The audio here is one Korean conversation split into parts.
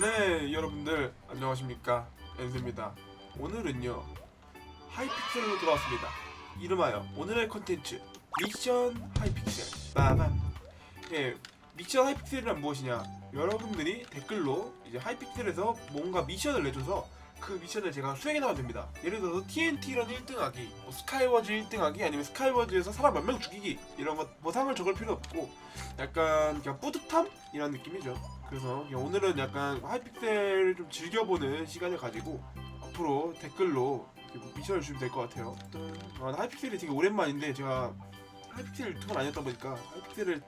네 여러분들 안녕하십니까? 엔스입니다. 오늘은요 하이픽셀로 돌아왔습니다. 이름하여 오늘의 컨텐츠 미션 하이픽셀. 빠밤. 예 미션 하이픽셀이란 무엇이냐? 여러분들이 댓글로 이제 하이픽셀에서 뭔가 미션을 내줘서 그 미션을 제가 수행해 나가면 됩니다. 예를 들어서 TNT런 1등하기 뭐 스카이워즈 1등하기 아니면 스카이워즈에서 사람 몇 명 죽이기 이런 것 보상을 적을 필요 없고 약간 그냥 뿌듯함? 이런 느낌이죠 그래서 오늘은 약간 하이픽셀을 좀 즐겨보는 시간을 가지고 앞으로 댓글로 이렇게 미션을 주면 될 것 같아요. 아, 하이픽셀이 되게 오랜만인데 제가 하이픽셀 유튜브를 안 했다 보니까 하이픽셀을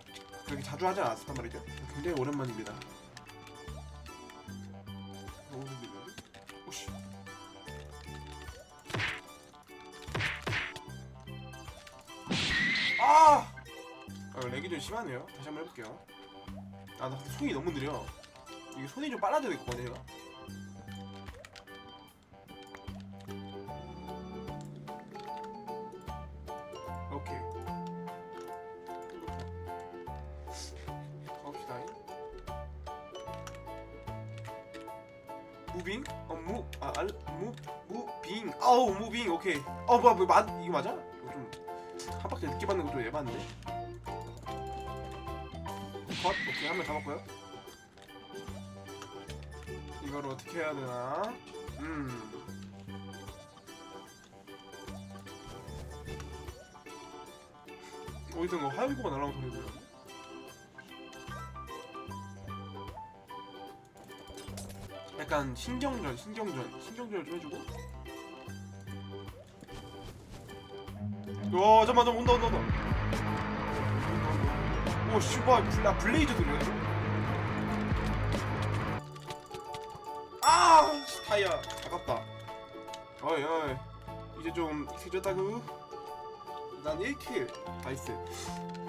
그렇게 자주 하지 않았단 말이죠. 굉장히 오랜만입니다. 너무 힘들네. 오씨. 아! 아, 렉이 좀 심하네요. 다시 한번 해볼게요. 아, 나 손이 너무 느려. 이게 손이 좀 빨라져야 될것 같네요. 오케이. 가봅시다. 무빙? 어, 무, 아, 알, 무, 무빙. 아우, 무빙. 오케이. 어, 뭐야, 뭐, 맞, 이거 맞아? 이거 좀, 한 박자 늦게 받는 거좀 예반데? 컷. 오케이, 한 명 잡았고요. 이걸 어떻게 해야 되나? 음. 어디서 뭐 화염구가 날아오는 소리 들려? 약간 신경전, 신경전, 신경전을 좀 해주고. 와, 잠깐만, 잠깐만, 온다, 온다, 온다. 오, 씨발, 블- 아, 블레이저 들려. 아, 씨, 타이어, 아깝다. 어이, 어이, 이제 좀 익숙해졌다구. 난 1킬. 나이스.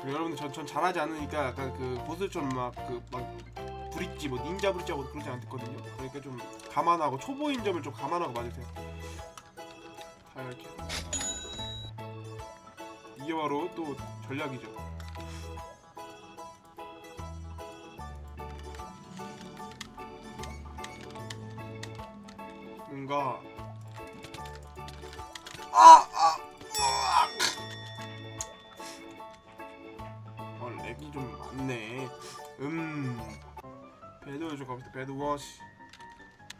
여러분들 전, 전 잘하지 않으니까 약간 그 보스처럼 막그막 브릿지 뭐 닌자 브릿지하고 그러지 않거든요. 그러니까 좀 감안하고 초보인 점을 좀 감안하고 맞으세요. 다 이렇게. 이게 바로 또 전략이죠 배도워시.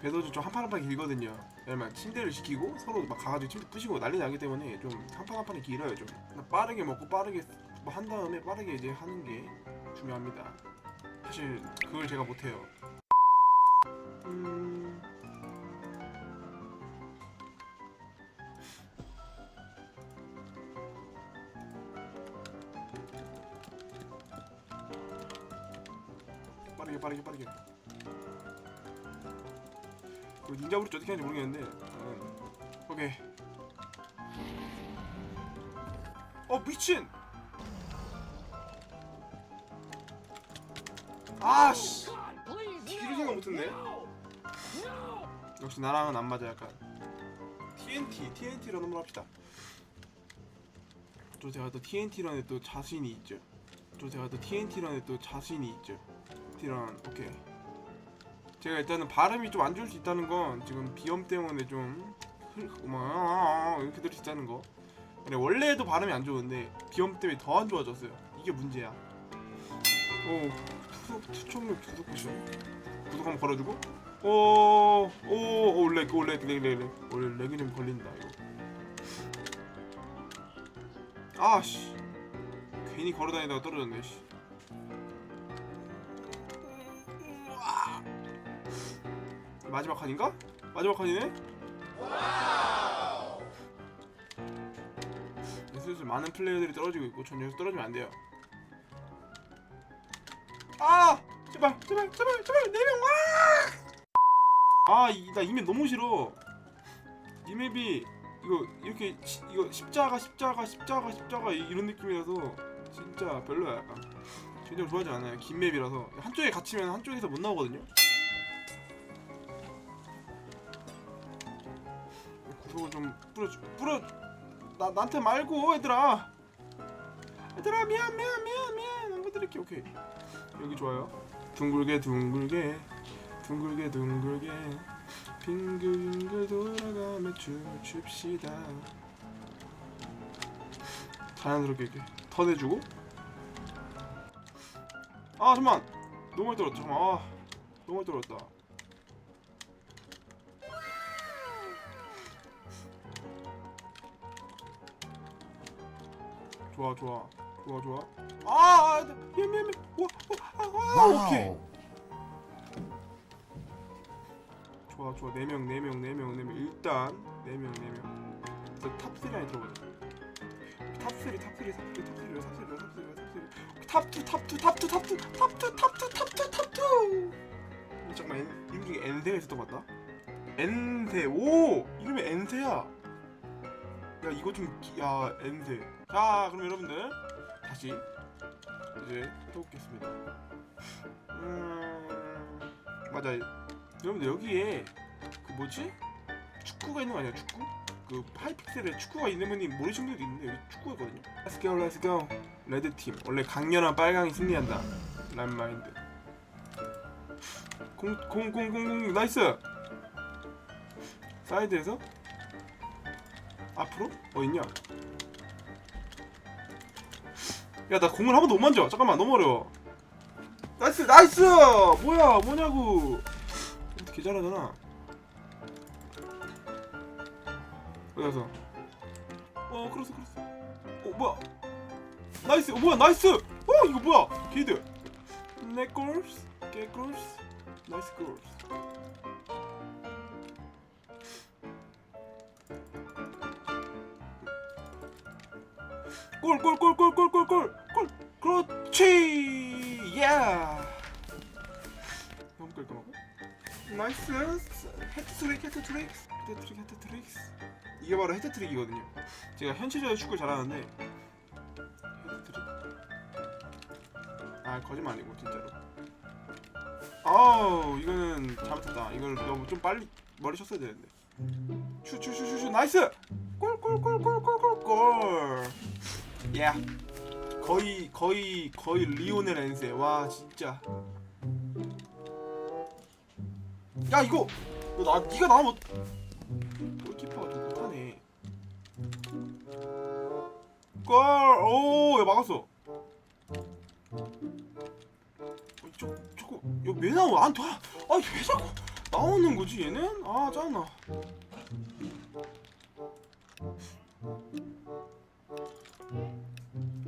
배도도 좀 한판 한판 길거든요. 왜냐면 침대를 시키고 서로 막 가가지고 침대 부시고 난리 나기 때문에 좀 한판 한판이 길어요 좀. 빠르게 먹고 빠르게 뭐 한 다음에 빠르게 이제 하는 게 중요합니다. 사실 그걸 제가 못해요. 음. 빠르게 빠르게 빠르게 그 닌자 브릿지 어떻게 하는지 모르겠는데. 음. 오케이. 어 미친! 아씨! 뒤를 생각 못했네. 역시 나랑은 안 맞아 약간. TNT TNT로 한번 합시다. 또 제가 또 TNT런에 또 자신이 있죠. 또 제가 또 TNT런에 또 자신이 있죠. TNT런 오케이 제가 일단은 발음이 좀 안 좋을 수 있다는 건 지금 비염 때문에 좀 흘- 막 이렇게 들을 수 있다는 거. 근데 원래도 발음이 안 좋은데 비염 때문에 더 안 좋아졌어요. 이게 문제야. 오 추천력 구독 쿠션 구독 한번 걸어주고. 오오오렉렉렉 렉 렉. 원래 렉이 좀 걸린다 이거. 아씨. 괜히 걸어다니다가 떨어졌네 씨. 마지막 칸인가? 마지막 칸이네? 슬슬 많은 플레이어들이 떨어지고 있고 전 여기서 떨어지면 안 돼요. 아! 제발 제발 제발 제발! 네명! 와! 아나 이맵 너무 싫어. 이 맵이 이거 이렇게 시, 이거 십자가 십자가 십자가 십자가 이- 이런 느낌이라서 진짜 별로야 약간. 전혀 좋아하지 않아요. 긴 맵이라서. 한쪽에 갇히면 한쪽에서 못 나오거든요 좀 뿌려 뿌려. 나 나한테 말고 얘들아. 얘들아 미안 미안 미안 미안. 안 건드릴게. 오케이. 여기 좋아요. 둥글게 둥글게. 둥글게 둥글게. 빙글빙글 돌아가며 춤을 춥시다. 자연스럽게 이렇게 터내주고. 아 잠만. 너무 떨었다. 잠만. 아 너무 떨었다 좋아 좋아. 좋아 좋아. 아 미안 미안 미안. 와, 와, 아, 아, 오케이. 좋아 좋아. 4명 4명 4명 4명. 일단 4명 4명. 그래서 탑3 안에 들어가자. 탑3 탑3 탑3 탑3 탑3 탑3 탑2 탑2 탑2 탑2 탑2 탑2 탑2 잠깐만 엔- 이름 중에 엔세가 있었던 것 같다. 엔세. 오! 이름이 엔세야 야 이거 좀야 엔세 자 그럼 여러분들 다시 이제 해보겠습니다. 음 맞아. 여러분들 여기에 그 뭐지? 축구가 있는 거 아니야 축구? 그 하이픽셀에 축구가 있는 분이 모르시는 분들도 있는데 여기 축구가 있거든요. Let's go Let's go. 레드팀. 원래 강렬한 빨강이 승리한다. 라는 마인드 공 공 공 공공. 나이스! 사이드에서 앞으로? 어 있냐? 야 나 공을 한 번도 못 만져. 잠깐만 너무 어려워. 나이스 나이스! 뭐야 뭐냐고. 개 잘하잖아. 어디서 어? 크로스 크로스. 어 뭐야? 나이스 어 뭐야 나이스! 어 이거 뭐야? 게이드. 네골스 개 골스 나이스 골스 골골골 골 골 골 골 골 골 그렇지. 야. 너무 깔끔하고. 나이스. 헤트 트릭, 헤트 트릭. 헤트 트릭, 헤트 트릭. 이게 바로 헤트 트릭이거든요. 제가 현실에서 축구를 잘하는데 헤트 트릭. 아 거짓말 아니고 진짜로. 아우 이거는 잘못했다. 이걸 너무 좀 빨리 머리 쳤어야 되는데. 슈슈슈슈슈 나이스. 골 골 골 골 골 골 골. 야 거의 거의 거의 리오넬 엔세. 와 진짜. 야 이거 너나 네가 나면 골키퍼가 좀 못하네. 골오야 막았어. 어, 저 저거 야왜 나와? 안돼. 아왜 자꾸 나오는 거지 얘는? 아 짜증나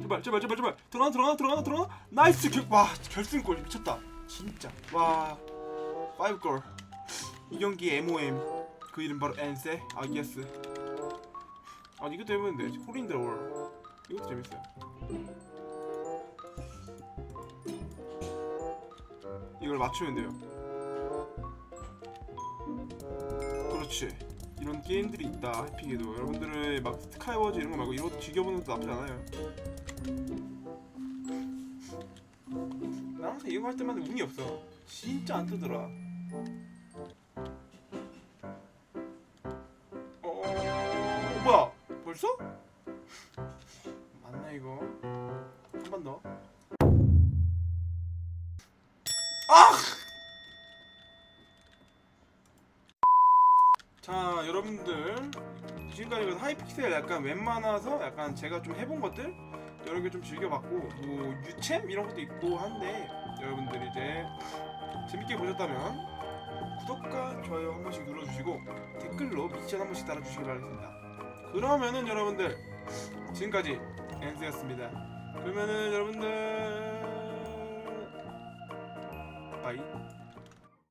제발 제발 제발 제발. 들어가 들어가 들어가 들어가. 나이스 결, 와 결승골. 미쳤다. 진짜. 와. 5골. 이 경기 MOM 그 이름 바로 엔세 아 예스. 아 이것도 해보는데. 홀인더 월. 이것도 재밌어요. 이걸 맞추면 돼요. 그렇지. 이런 게임들이 있다. 해피게도 여러분들은 막 스카이워즈 이런 거 말고 이런 것도 즐겨보는 것도 나쁘지 않아요 항상 이거 할 때마다 운이 없어 진짜 안 뜨더라 어, 어 뭐야 벌써? 맞나 이거 한 번 더. 아! 자 여러분들 지금까지 그 하이픽셀 약간 웬만해서 약간 제가 좀 해본 것들 여러 개 좀 즐겨봤고 뭐 유챔 이런 것도 있고 한데 여러분들 이제 재밌게 보셨다면 구독과 좋아요 한 번씩 눌러주시고 댓글로 미션 한 번씩 달아주시기 바라겠습니다. 그러면은 여러분들 지금까지 엔스였습니다. 그러면은 여러분들 빠이.